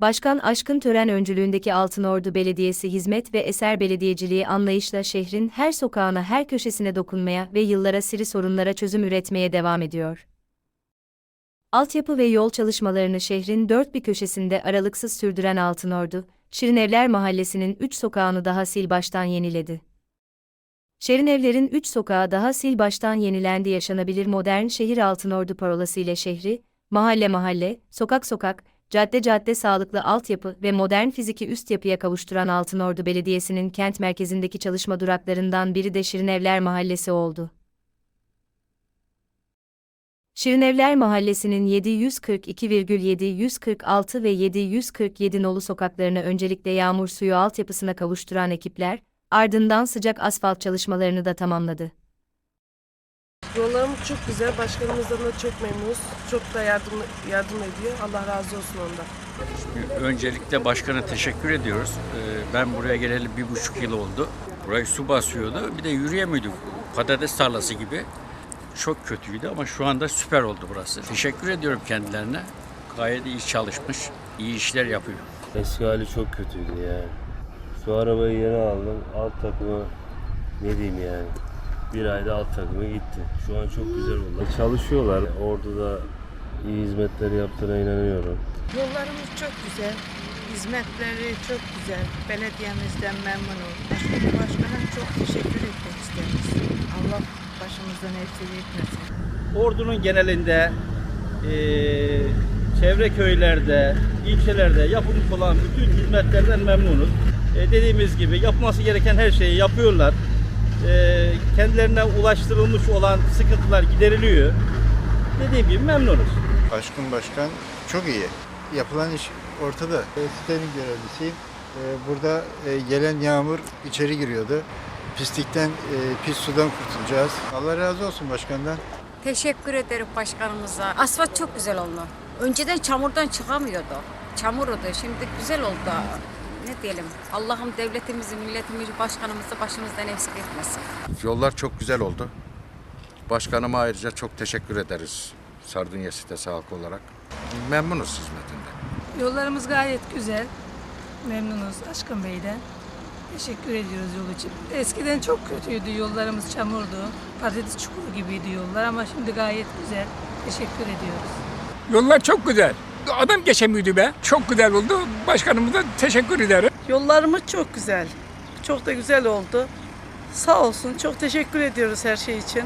Başkan Aşkın Tören öncülüğündeki Altınordu Belediyesi hizmet ve eser belediyeciliği anlayışla şehrin her sokağına her köşesine dokunmaya ve yıllara siri sorunlara çözüm üretmeye devam ediyor. Altyapı ve yol çalışmalarını şehrin dört bir köşesinde aralıksız sürdüren Altınordu, Şirinevler Mahallesi'nin üç sokağını daha sil baştan yeniledi. Şirinevler'in üç sokağı daha sil baştan yenilendi yaşanabilir modern şehir Altınordu parolası ile şehri, mahalle mahalle, sokak sokak, cadde cadde sağlıklı altyapı ve modern fiziki üst yapıya kavuşturan Altınordu Belediyesi'nin kent merkezindeki çalışma duraklarından biri de Şirinevler Mahallesi oldu. Şirinevler Mahallesi'nin 742,7, 146 ve 747 nolu sokaklarını öncelikle yağmur suyu altyapısına kavuşturan ekipler, ardından sıcak asfalt çalışmalarını da tamamladı. Yollarımız çok güzel. Başkanımızdan da çok memnunuz. Çok da yardım, yardım ediyor. Allah razı olsun ondan. Öncelikle başkana teşekkür ediyoruz. Ee, Ben buraya geleli bir buçuk yıl oldu. Burayı su basıyordu. Bir de yürüyemiyorduk. Patates tarlası gibi. Çok kötüydü ama şu anda süper oldu burası. Teşekkür ediyorum kendilerine. Gayet iyi çalışmış, iyi işler yapıyor. Eski hali çok kötüydü yani. Şu arabayı yeni aldım. Alt takımı ne diyeyim yani. Bir ayda alt takımı gitti. Şu an çok güzel oldu. Çalışıyorlar. Orada da iyi hizmetler yaptığına inanıyorum. Yollarımız çok güzel. Hizmetleri çok güzel. Belediyemizden memnunum. Başkana çok teşekkür etmek isteriz. Allah başımızdan eksik etmesin. Ordu'nun genelinde eee, çevre köylerde, ilçelerde yapılmış olan bütün hizmetlerden memnunuz. E, dediğimiz gibi yapması gereken her şeyi yapıyorlar. E, kendilerine ulaştırılmış olan sıkıntılar gideriliyor. Dediğim gibi memnunuz. Aşkın Başkan çok iyi. Yapılan iş ortada. E, Sitenin görevlisiyim. E, Burada e, gelen yağmur içeri giriyordu. Pislikten, e, pis sudan kurtulacağız. Allah razı olsun başkandan. Teşekkür ederim başkanımıza. Asfalt çok güzel oldu. Önceden çamurdan çıkamıyordu. Çamurdu. Şimdi güzel oldu. Ne diyelim? Allah'ım devletimizi, milletimizi, başkanımızı başımızdan eksik etmesin. Yollar çok güzel oldu. Başkanıma ayrıca çok teşekkür ederiz. Sardunya sitesi halkı olarak. Memnunuz hizmetinden. Yollarımız gayet güzel. Memnunuz Aşkın Bey'den. Teşekkür ediyoruz yol için. Eskiden çok kötüydü yollarımız çamurdu. Patates çukuru gibiydi yollar ama şimdi gayet güzel. Teşekkür ediyoruz. Yollar çok güzel. Adam geçemiyordu be. Çok güzel oldu. Başkanımıza teşekkür ederim. Yollarımız çok güzel. Çok da güzel oldu. Sağ olsun. Çok teşekkür ediyoruz her şey için.